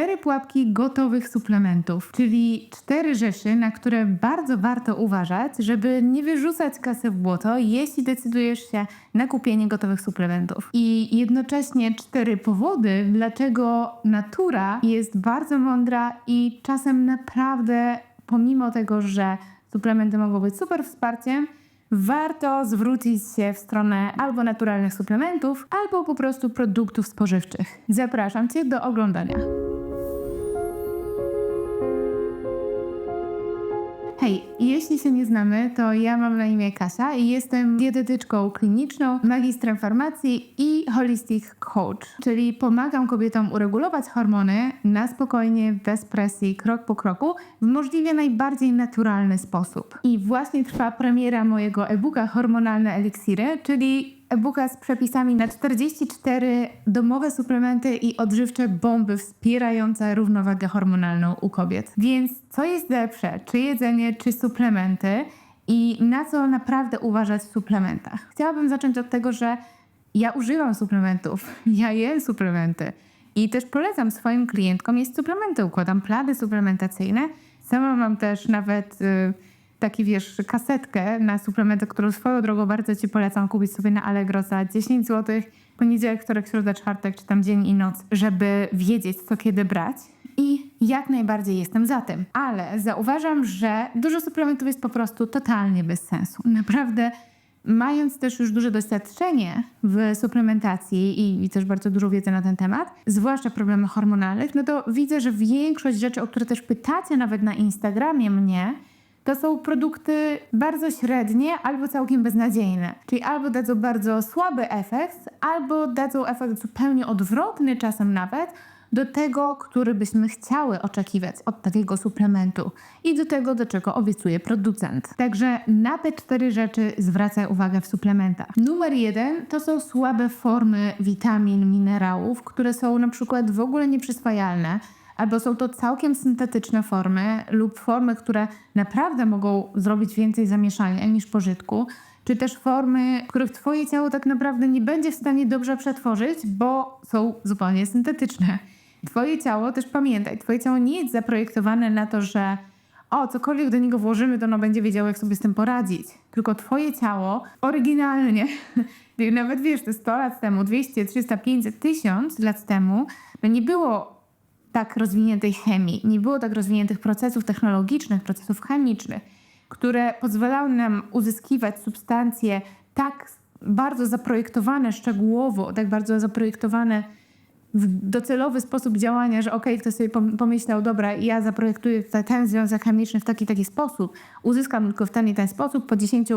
cztery pułapki gotowych suplementów, czyli cztery rzeczy, na które bardzo warto uważać, żeby nie wyrzucać kasy w błoto, jeśli decydujesz się na kupienie gotowych suplementów. I jednocześnie cztery powody, dlaczego natura jest bardzo mądra i czasem naprawdę, pomimo tego, że suplementy mogą być super wsparciem, warto zwrócić się w stronę albo naturalnych suplementów, albo po prostu produktów spożywczych. Zapraszam Cię do oglądania. Jeśli się nie znamy, to ja mam na imię Kasia i jestem dietetyczką kliniczną, magistrem farmacji i holistic coach, czyli pomagam kobietom uregulować hormony na spokojnie, bez presji, krok po kroku, w możliwie najbardziej naturalny sposób. I właśnie trwa premiera mojego e-booka Hormonalne Eliksiry, czyli e-booka z przepisami na 44 domowe suplementy i odżywcze bomby wspierające równowagę hormonalną u kobiet. Więc co jest lepsze, czy jedzenie, czy suplementy i na co naprawdę uważać w suplementach? Chciałabym zacząć od tego, że ja używam suplementów, ja jem suplementy i też polecam swoim klientkom jeść suplementy, układam plany suplementacyjne. Sama mam też nawet... Yy, taki, wiesz, kasetkę na suplementy, którą swoją drogą bardzo Ci polecam kupić sobie na Allegro za 10 zł. Poniedziałek, wtorek, środa, czwartek, czy tam dzień i noc, żeby wiedzieć, co kiedy brać. I jak najbardziej jestem za tym. Ale zauważam, że dużo suplementów jest po prostu totalnie bez sensu. Naprawdę Mając też już duże doświadczenie w suplementacji i, i, też bardzo dużo wiedzy na ten temat, zwłaszcza problemy hormonalnych, no to widzę, że większość rzeczy, o które też pytacie nawet na Instagramie mnie, to są produkty bardzo średnie albo całkiem beznadziejne. Czyli albo dadzą bardzo słaby efekt, albo dadzą efekt zupełnie odwrotny czasem nawet do tego, który byśmy chciały oczekiwać od takiego suplementu i do tego, do czego obiecuje producent. Także na te cztery rzeczy zwracaj uwagę w suplementach. Numer jeden to są słabe formy witamin, minerałów, które są na przykład w ogóle nieprzyswajalne albo są to całkiem syntetyczne formy lub formy, które naprawdę mogą zrobić więcej zamieszania niż pożytku, czy też formy, których Twoje ciało tak naprawdę nie będzie w stanie dobrze przetworzyć, bo są zupełnie syntetyczne. Twoje ciało, też pamiętaj, Twoje ciało nie jest zaprojektowane na to, że o, cokolwiek do niego włożymy, to ono będzie wiedziało, jak sobie z tym poradzić. Tylko Twoje ciało oryginalnie, nawet wiesz, to 100 lat temu, 200, 300, 500, 1000 lat temu, to nie było tak rozwiniętej chemii, nie było tak rozwiniętych procesów technologicznych, procesów chemicznych, które pozwalały nam uzyskiwać substancje tak bardzo zaprojektowane szczegółowo, tak bardzo zaprojektowane w docelowy sposób działania, że okej, okay, ktoś sobie pomyślał, dobra, ja zaprojektuję ten związek chemiczny w taki taki sposób, uzyskam tylko w ten i ten sposób, po 10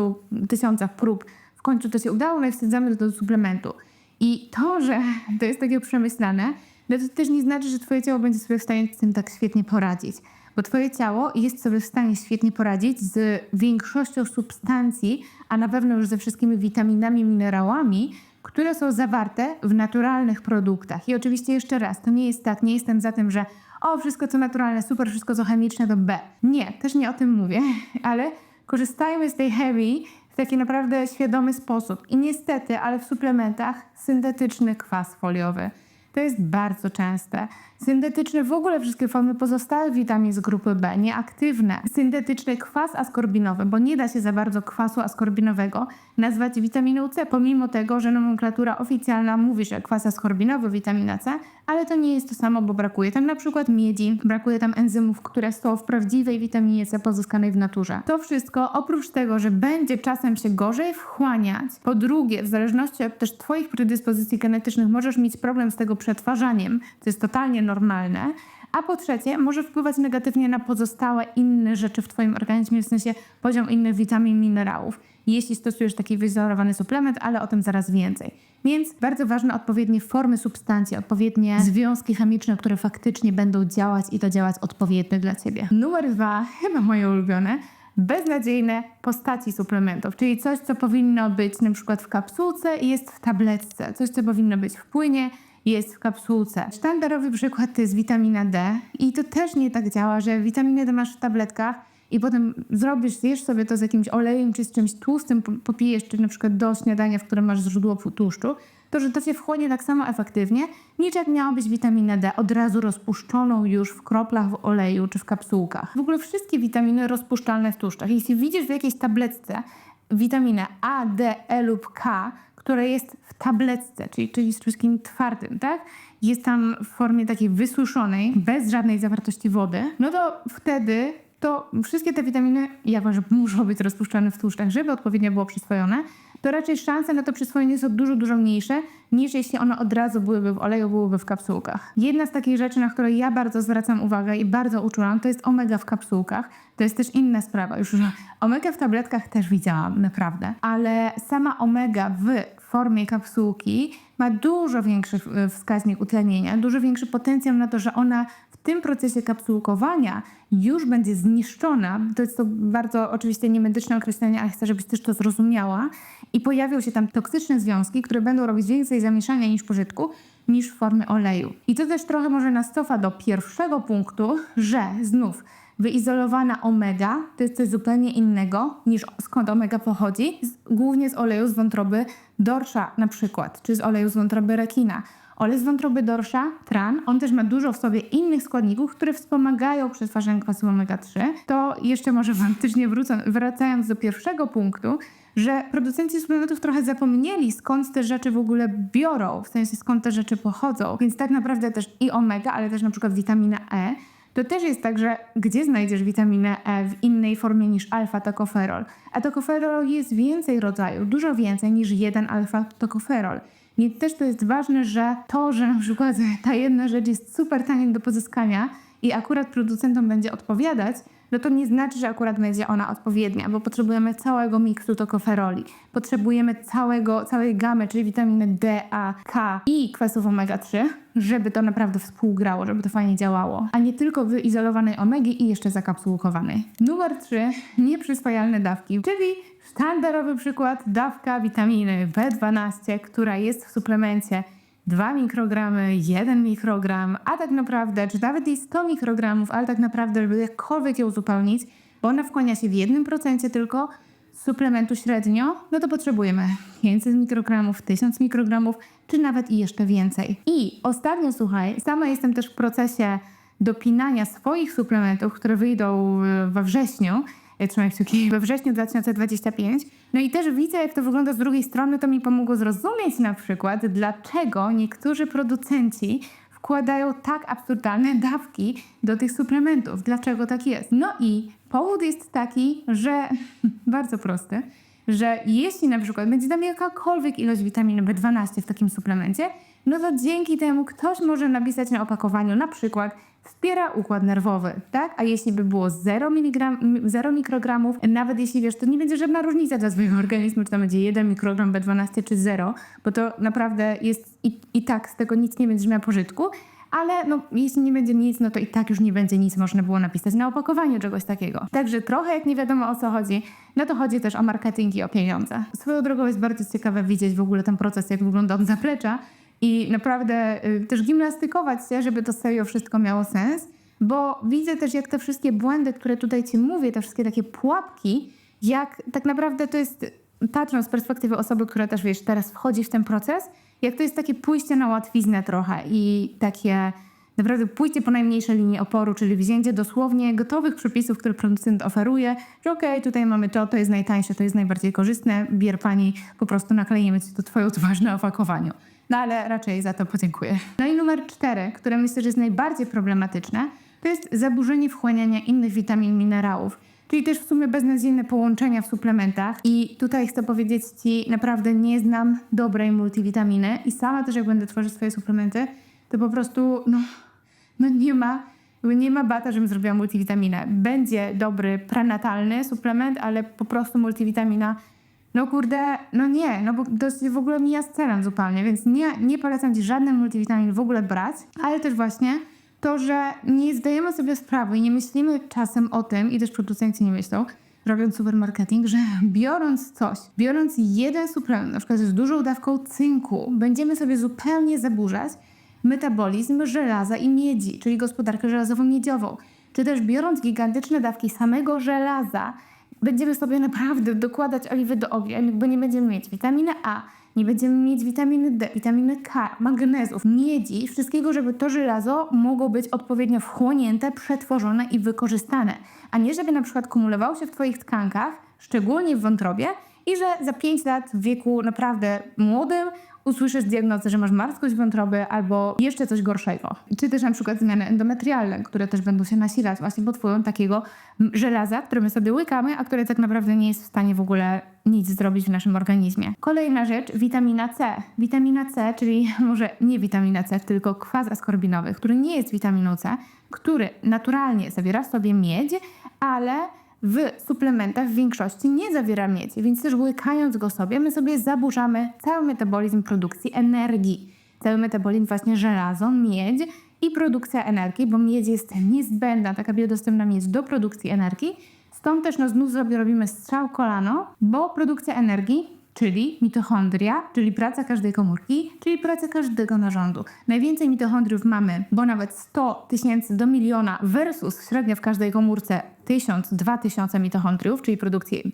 tysiącach prób w końcu to się udało, no i wsadzamy do suplementu. I to, że to jest takie przemyślane, no to też nie znaczy, że twoje ciało będzie sobie w stanie z tym tak świetnie poradzić. Bo twoje ciało jest sobie w stanie świetnie poradzić z większością substancji, a na pewno już ze wszystkimi witaminami, minerałami, które są zawarte w naturalnych produktach. I oczywiście jeszcze raz, to nie jest tak, nie jestem za tym, że o, wszystko co naturalne, super, wszystko co chemiczne to B. Nie, też nie o tym mówię, ale korzystajmy z tej chemii w taki naprawdę świadomy sposób. I niestety, ale w suplementach syntetyczny kwas foliowy to jest bardzo częste. Syntetyczne w ogóle wszystkie formy pozostałych witamin z grupy B, nieaktywne. Syntetyczny kwas askorbinowy, bo nie da się za bardzo kwasu askorbinowego nazwać witaminą C, pomimo tego, że nomenklatura oficjalna mówi, że kwas askorbinowy, witamina C, ale to nie jest to samo, bo brakuje tam na przykład miedzi, brakuje tam enzymów, które są w prawdziwej witaminie C pozyskanej w naturze. To wszystko oprócz tego, że będzie czasem się gorzej wchłaniać, po drugie, w zależności od też Twoich predyspozycji genetycznych możesz mieć problem z tego przetwarzaniem, co jest totalnie normalne, a po trzecie, może wpływać negatywnie na pozostałe inne rzeczy w Twoim organizmie, w sensie poziom innych witamin, minerałów, jeśli stosujesz taki wyizolowany suplement, ale o tym zaraz więcej. Więc bardzo ważne odpowiednie formy substancji, odpowiednie związki chemiczne, które faktycznie będą działać i to działać odpowiednio dla Ciebie. Numer dwa, chyba moje ulubione, beznadziejne postaci suplementów, czyli coś, co powinno być na przykład w kapsułce i jest w tabletce, coś, co powinno być w płynie jest w kapsułce. Sztandarowy przykład to jest witamina D i to też nie tak działa, że witaminę D masz w tabletkach i potem zrobisz, zjesz sobie to z jakimś olejem czy z czymś tłustym, popijesz, czy na przykład do śniadania, w którym masz źródło tłuszczu, to że to się wchłonie tak samo efektywnie, niż jak miałabyś witaminę D od razu rozpuszczoną już w kroplach w oleju czy w kapsułkach. W ogóle wszystkie witaminy rozpuszczalne w tłuszczach. Jeśli widzisz w jakiejś tabletce witaminę A, D, E lub K, która jest w tabletce, czyli, czyli z wszystkim twardym, tak? Jest tam w formie takiej wysuszonej, bez żadnej zawartości wody, no to wtedy to wszystkie te witaminy, jako że muszą być rozpuszczone w tłuszczach, żeby odpowiednio było przyswojone, to raczej szanse na to przyswojenie są dużo, dużo mniejsze, niż jeśli one od razu byłyby w oleju, byłyby w kapsułkach. Jedna z takich rzeczy, na które ja bardzo zwracam uwagę i bardzo uczułam, to jest omega w kapsułkach. To jest też inna sprawa. Już omega w tabletkach też widziałam, naprawdę. Ale sama omega w formie kapsułki ma dużo większy wskaźnik utlenienia, dużo większy potencjał na to, że ona tym procesie kapsułkowania już będzie zniszczona. To jest to bardzo oczywiście niemedyczne określenie, ale chcę, żebyś też to zrozumiała. I pojawią się tam toksyczne związki, które będą robić więcej zamieszania niż pożytku, niż w formie oleju. I to też trochę może nas cofa do pierwszego punktu, że znów wyizolowana omega to jest coś zupełnie innego niż skąd omega pochodzi, głównie z oleju z wątroby dorsza na przykład, czy z oleju z wątroby rekina. Olej z wątroby dorsza, tran, on też ma dużo w sobie innych składników, które wspomagają przetwarzanie kwasu omega-3. To jeszcze może faktycznie wrócą, wracając do pierwszego punktu, że producenci suplementów trochę zapomnieli, skąd te rzeczy w ogóle biorą, w sensie skąd te rzeczy pochodzą. Więc tak naprawdę też i omega, ale też na przykład witamina E, to też jest tak, że gdzie znajdziesz witaminę E w innej formie niż alfa-tokoferol? A tokoferol jest więcej rodzajów, dużo więcej niż jeden alfa-tokoferol. Więc też to jest ważne, że to, że na przykład ta jedna rzecz jest super tania do pozyskania i akurat producentom będzie odpowiadać, no to nie znaczy, że akurat będzie ona odpowiednia, bo potrzebujemy całego miksu tokoferoli. Potrzebujemy całego, całej gamy, czyli witaminy D, A, K i kwasów omega-3, żeby to naprawdę współgrało, żeby to fajnie działało. A nie tylko wyizolowanej omegi i jeszcze zakapsułkowanej. Numer 3. Nieprzyswajalne dawki, czyli Standardowy przykład dawka witaminy B12, która jest w suplemencie 2 mikrogramy, 1 mikrogram, a tak naprawdę, czy nawet i 100 mikrogramów, ale tak naprawdę, żeby jakkolwiek ją uzupełnić, bo ona wchłania się w 1% tylko suplementu średnio, no to potrzebujemy 500 mikrogramów, 1000 mikrogramów, czy nawet i jeszcze więcej. I ostatnio, słuchaj, sama jestem też w procesie dopinania swoich suplementów, które wyjdą e, we wrześniu, ja trzymam kciuki we wrześniu 2025. No i też widzę, jak to wygląda z drugiej strony, to mi pomogło zrozumieć na przykład, dlaczego niektórzy producenci wkładają tak absurdalne dawki do tych suplementów. Dlaczego tak jest? No i powód jest taki, że bardzo prosty, że jeśli na przykład będzie tam jakakolwiek ilość witaminy B12 w takim suplemencie, no to dzięki temu ktoś może napisać na opakowaniu na przykład wspiera układ nerwowy, tak? A jeśli by było 0, miligram, 0 mikrogramów, nawet jeśli wiesz, to nie będzie żadna różnica dla swojego organizmu, czy to będzie 1 mikrogram B12 czy 0, bo to naprawdę jest i, i tak z tego nic nie będzie miał pożytku, ale no, jeśli nie będzie nic, no to i tak już nie będzie nic można było napisać na opakowaniu czegoś takiego. Także trochę jak nie wiadomo o co chodzi, no to chodzi też o marketing i o pieniądze. Swoją drogą jest bardzo ciekawe widzieć w ogóle ten proces, jak wygląda od zaplecza, i naprawdę y, też gimnastykować się, żeby to serio wszystko miało sens, bo widzę też, jak te wszystkie błędy, które tutaj Ci mówię, te wszystkie takie pułapki, jak tak naprawdę to jest, patrząc z perspektywy osoby, która też, wiesz, teraz wchodzi w ten proces, jak to jest takie pójście na łatwiznę trochę i takie naprawdę pójście po najmniejszej linii oporu, czyli wzięcie dosłownie gotowych przepisów, które producent oferuje, że okej, okay, tutaj mamy to, to jest najtańsze, to jest najbardziej korzystne, bier pani, po prostu naklejemy ci to twoją twarz na opakowaniu. No ale raczej za to podziękuję. No i numer cztery, które myślę, że jest najbardziej problematyczne, to jest zaburzenie wchłaniania innych witamin, minerałów. Czyli też w sumie beznadziejne połączenia w suplementach. I tutaj chcę powiedzieć Ci, naprawdę nie znam dobrej multivitaminy i sama też jak będę tworzyć swoje suplementy, to po prostu no, no nie ma nie ma bata, żebym zrobiła multivitaminę. Będzie dobry prenatalny suplement, ale po prostu multivitamina no kurde, no nie, no bo to w ogóle mija z celem zupełnie, więc nie, nie polecam Ci żadnych multivitamin w ogóle brać, ale też właśnie to, że nie zdajemy sobie sprawy i nie myślimy czasem o tym, i też producenci nie myślą, robiąc supermarketing, że biorąc coś, biorąc jeden suplement, na przykład z dużą dawką cynku, będziemy sobie zupełnie zaburzać metabolizm żelaza i miedzi, czyli gospodarkę żelazowo-miedziową. Czy też biorąc gigantyczne dawki samego żelaza, będziemy sobie naprawdę dokładać oliwy do ognia, bo nie będziemy mieć witaminy A, nie będziemy mieć witaminy D, witaminy K, magnezów, miedzi, wszystkiego, żeby to żelazo mogło być odpowiednio wchłonięte, przetworzone i wykorzystane, a nie żeby na przykład kumulowało się w Twoich tkankach, szczególnie w wątrobie, i że za 5 lat w wieku naprawdę młodym usłyszysz diagnozę, że masz marskość wątroby albo jeszcze coś gorszego. Czy też na przykład zmiany endometrialne, które też będą się nasilać właśnie pod wpływem takiego żelaza, które my sobie łykamy, a które tak naprawdę nie jest w stanie w ogóle nic zrobić w naszym organizmie. Kolejna rzecz, witamina C. Witamina C, czyli może nie witamina C, tylko kwas askorbinowy, który nie jest witaminą C, który naturalnie zawiera w sobie miedź, ale w suplementach w większości nie zawiera miedzi, więc też łykając go sobie, my sobie zaburzamy cały metabolizm produkcji energii. Cały metabolizm właśnie żelazo, miedź i produkcja energii, bo miedź jest niezbędna, taka biodostępna miedź do produkcji energii. Stąd też no, znów sobie robimy strzał kolano, bo produkcja energii, czyli mitochondria, czyli praca każdej komórki, czyli praca każdego narządu. Najwięcej mitochondriów mamy, bo nawet 100 tysięcy do miliona versus średnio w każdej komórce 1000, 2000 mitochondriów, czyli produkcji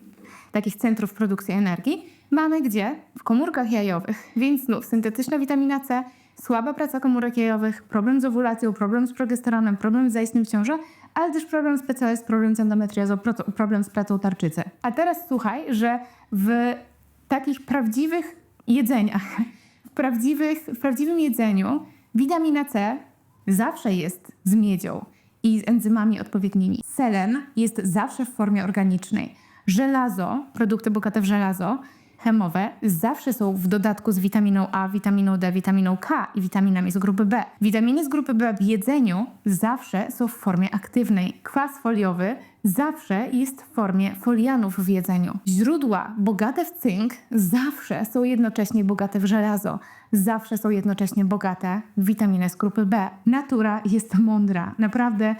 takich centrów produkcji energii, mamy gdzie? W komórkach jajowych. Więc znów syntetyczna witamina C, słaba praca komórek jajowych, problem z owulacją, problem z progesteronem, problem z zaistnym w ciąży, ale też problem z PCOS, problem z endometriozą, pro- problem z pracą tarczycy. A teraz słuchaj, że w takich prawdziwych jedzeniach, w, prawdziwych, w prawdziwym jedzeniu witamina C zawsze jest z miedzią i z enzymami odpowiednimi. Selen jest zawsze w formie organicznej. Żelazo, produkty bogate w żelazo, chemowe, zawsze są w dodatku z witaminą A, witaminą D, witaminą K i witaminami z grupy B. Witaminy z grupy B w jedzeniu zawsze są w formie aktywnej. Kwas foliowy zawsze jest w formie folianów w jedzeniu. Źródła bogate w cynk zawsze są jednocześnie bogate w żelazo. Zawsze są jednocześnie bogate w witaminy z grupy B. Natura jest mądra. Naprawdę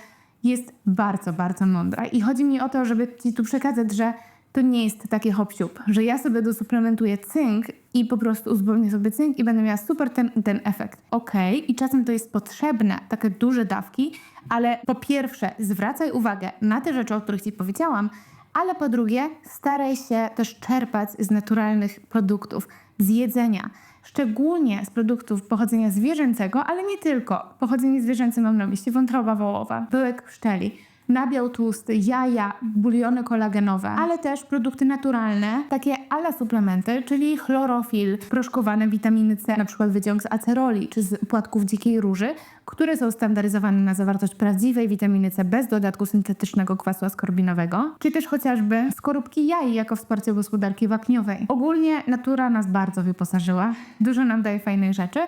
jest bardzo, bardzo mądra. I chodzi mi o to, żeby Ci tu przekazać, że to nie jest takie hop że ja sobie dosuplementuję cynk i po prostu uzupełnię sobie cynk i będę miała super ten, ten efekt. Okej, i czasem to jest potrzebne, takie duże dawki, ale po pierwsze zwracaj uwagę na te rzeczy, o których Ci powiedziałam, ale po drugie staraj się też czerpać z naturalnych produktów, z jedzenia. Szczególnie z produktów pochodzenia zwierzęcego, ale nie tylko. Pochodzenie zwierzęce mam na myśli wątroba wołowa, pyłek pszczeli, nabiał tłusty, jaja, buliony kolagenowe, ale też produkty naturalne, takie ala suplementy, czyli chlorofil, proszkowane witaminy C, na przykład wyciąg z aceroli czy z płatków dzikiej róży, które są standaryzowane na zawartość prawdziwej witaminy C bez dodatku syntetycznego kwasu askorbinowego, czy też chociażby skorupki jaj jako wsparcie gospodarki wapniowej. Ogólnie natura nas bardzo wyposażyła, dużo nam daje fajnych rzeczy,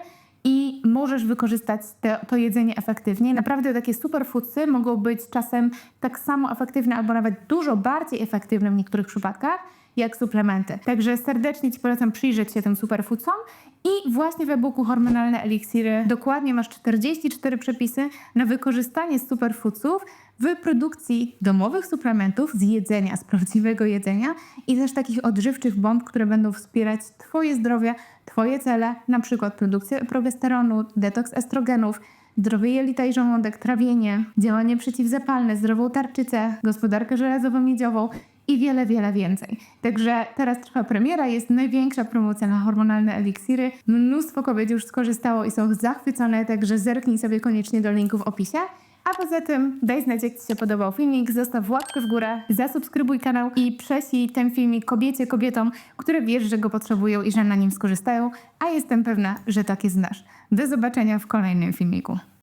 i możesz wykorzystać te, to jedzenie efektywnie. Naprawdę takie superfoodsy mogą być czasem tak samo efektywne albo nawet dużo bardziej efektywne w niektórych przypadkach jak suplementy. Także serdecznie Ci polecam przyjrzeć się tym superfoodsom i właśnie w e-booku Hormonalne Eliksiry dokładnie masz 44 przepisy na wykorzystanie superfoodsów w produkcji domowych suplementów z jedzenia, z prawdziwego jedzenia i też takich odżywczych bomb, które będą wspierać Twoje zdrowie, Twoje cele, na przykład produkcję progesteronu, detoks estrogenów, zdrowie jelita i żołądek, trawienie, działanie przeciwzapalne, zdrową tarczycę, gospodarkę żelazowo-miedziową i wiele, wiele więcej. Także teraz trwa premiera, jest największa promocja na hormonalne eliksiry. Mnóstwo kobiet już skorzystało i są zachwycone, także zerknij sobie koniecznie do linku w opisie. A poza tym daj znać, jak Ci się podobał filmik, zostaw łapkę w górę, zasubskrybuj kanał i prześlij ten filmik kobiecie, kobietom, które wiesz, że go potrzebują i że na nim skorzystają, a jestem pewna, że takie znasz. Do zobaczenia w kolejnym filmiku.